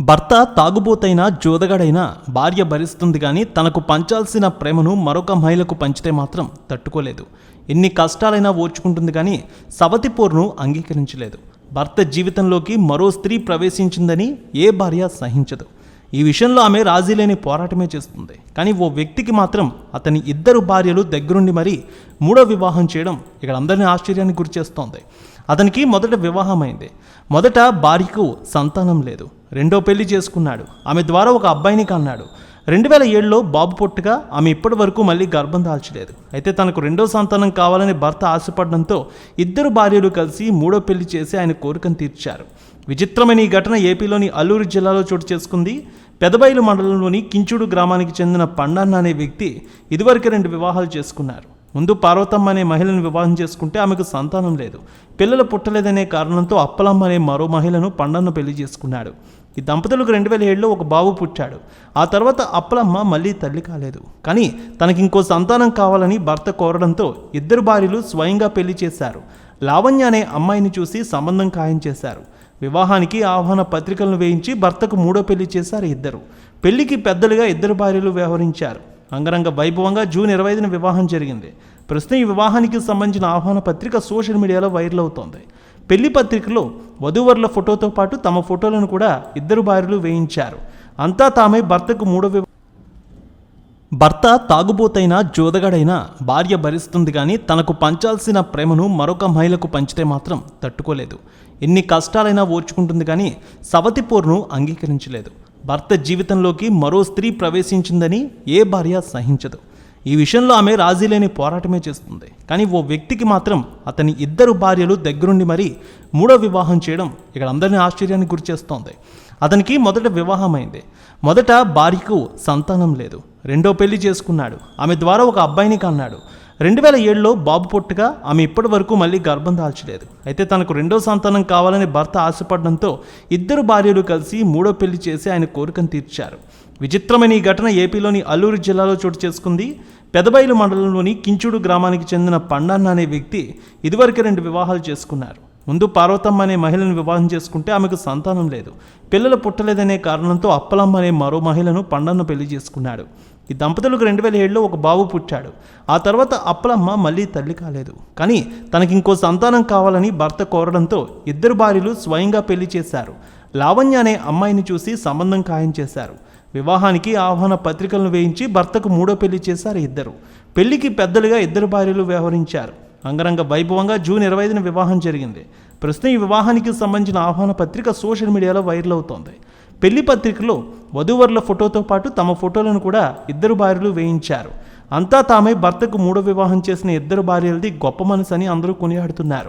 భర్త తాగుబోతైనా జోదగాడైనా భార్య భరిస్తుంది కానీ తనకు పంచాల్సిన ప్రేమను మరొక మహిళకు పంచితే మాత్రం తట్టుకోలేదు. ఎన్ని కష్టాలైనా ఓర్చుకుంటుంది కానీ సవతి పోరును అంగీకరించలేదు. భర్త జీవితంలోకి మరో స్త్రీ ప్రవేశించిందని ఏ భార్య సహించదు. ఈ విషయంలో ఆమె రాజీ లేని పోరాటమే చేస్తుంది. కానీ ఓ వ్యక్తికి మాత్రం అతని ఇద్దరు భార్యలు దగ్గరుండి మరీ మూడో వివాహం చేయడం ఇక్కడ అందరినీ ఆశ్చర్యానికి గురిచేస్తోంది. అతనికి మొదట వివాహమైంది. మొదట భార్యకు సంతానం లేదు. రెండో పెళ్ళి చేసుకున్నాడు. ఆమె ద్వారా ఒక అబ్బాయిని కన్నాడు. రెండు వేల ఏడులో బాబు పుట్టగా ఆమె ఇప్పటి వరకు మళ్ళీ గర్భం దాల్చలేదు. అయితే తనకు రెండో సంతానం కావాలని భర్త ఆశపడడంతో ఇద్దరు భార్యలు కలిసి మూడో పెళ్ళి చేసి ఆయన కోరికను తీర్చారు. విచిత్రమైన ఈ ఘటన ఏపీలోని అల్లూరు జిల్లాలో చోటు చేసుకుంది. పెదబైలు మండలంలోని కించుడు గ్రామానికి చెందిన పండన్న అనే వ్యక్తి ఇదివరకు రెండు వివాహాలు చేసుకున్నారు. ముందు పార్వతమ్మ అనే మహిళను వివాహం చేసుకుంటే ఆమెకు సంతానం లేదు. పిల్లలు పుట్టలేదనే కారణంతో అప్పలమ్మ అనే మరో మహిళను పండన్న పెళ్ళి చేసుకున్నాడు. ఈ దంపతులకు రెండు వేల ఏడులో ఒక బాబు పుట్టాడు. ఆ తర్వాత అప్పలమ్మ మళ్ళీ తల్లి కాలేదు. కానీ తనకి ఇంకో సంతానం కావాలని భర్త కోరడంతో ఇద్దరు భార్యలు స్వయంగా పెళ్ళి చేశారు. లావణ్య అనే అమ్మాయిని చూసి సంబంధం ఖాయం చేశారు. వివాహానికి ఆహ్వాన పత్రికలను వేయించి భర్తకు మూడో పెళ్ళి చేశారు ఇద్దరు. పెళ్ళికి పెద్దలుగా ఇద్దరు భార్యలు వ్యవహరించారు. అంగరంగ వైభవంగా జూన్ ఇరవై ఐదున వివాహం జరిగింది. ప్రస్తుతం ఈ వివాహానికి సంబంధించిన ఆహ్వాన పత్రిక సోషల్ మీడియాలో వైరల్ అవుతోంది. పెళ్ళి పత్రికలో వధూవరుల ఫోటోతో పాటు తమ ఫోటోలను కూడా ఇద్దరు భార్యలు వేయించారు. అంతా తామే భర్తకు మూడో వివా భర్త తాగుబోతైనా జోదగాడైనా భార్య భరిస్తుంది కానీ తనకు పంచాల్సిన ప్రేమను మరొక మహిళకు పంచితే మాత్రం తట్టుకోలేదు. ఎన్ని కష్టాలైనా ఓర్చుకుంటుంది కానీ సవతి పోరును అంగీకరించలేదు. భర్త జీవితంలోకి మరో స్త్రీ ప్రవేశించిందని ఏ భార్య సహించదు. ఈ విషయంలో ఆమె రాజీ లేని పోరాటమే చేస్తుంది. కానీ ఓ వ్యక్తికి మాత్రం అతని ఇద్దరు భార్యలు దగ్గరుండి మరీ మూడో వివాహం చేయడం ఇక్కడ అందరినీ ఆశ్చర్యానికి గురిచేస్తోంది అతనికి మొదట వివాహమైంది. మొదట భార్యకు సంతానం లేదు. రెండో పెళ్ళి చేసుకున్నాడు. ఆమె ద్వారా ఒక అబ్బాయిని కన్నాడు. రెండు వేల ఏడులో బాబు పుట్టగా ఆమె ఇప్పటి వరకు మళ్ళీ గర్భం దాల్చలేదు. అయితే తనకు రెండో సంతానం కావాలని భర్త ఆశపడడంతో ఇద్దరు భార్యలు కలిసి మూడో పెళ్ళి చేసి ఆయన కోరికను తీర్చారు. విచిత్రమైన ఈ ఘటన ఏపీలోని అల్లూరు జిల్లాలో చోటు చేసుకుంది. పెదబైలు మండలంలోని కించుడు గ్రామానికి చెందిన పండన్న అనే వ్యక్తి ఇదివరకు రెండు వివాహాలు చేసుకున్నారు. ముందు పార్వతమ్మ అనే మహిళను వివాహం చేసుకుంటే ఆమెకు సంతానం లేదు. పిల్లలు పుట్టలేదనే కారణంతో అప్పలమ్మ అనే మరో మహిళను పండన్న పెళ్ళి చేసుకున్నాడు. ఈ దంపతులకు రెండు వేల ఏడులో ఒక బాబు పుట్టాడు. ఆ తర్వాత అప్పలమ్మ మళ్ళీ తల్లి కాలేదు. కానీ తనకి ఇంకో సంతానం కావాలని భర్త కోరడంతో ఇద్దరు భార్యలు స్వయంగా పెళ్ళి చేశారు. లావణ్య అనే అమ్మాయిని చూసి సంబంధం ఖాయం చేశారు. వివాహానికి ఆహ్వాన పత్రికలను వేయించి భర్తకు మూడో పెళ్ళి చేశారు ఇద్దరు. పెళ్ళికి పెద్దలుగా ఇద్దరు భార్యలు వ్యవహరించారు. అంగరంగ వైభవంగా జూన్ ఇరవై ఐదున వివాహం జరిగింది. ప్రస్తుతం ఈ వివాహానికి సంబంధించిన ఆహ్వాన పత్రిక సోషల్ మీడియాలో వైరల్ అవుతోంది. పెళ్ళి పత్రికలో వధూవరుల ఫోటోతో పాటు తమ ఫోటోలను కూడా ఇద్దరు భార్యలు వేయించారు. అంతా తామే భర్తకు మూడో వివాహం చేసిన ఇద్దరు భార్యలది గొప్ప మనసు అని అందరూ కొనియాడుతున్నారు.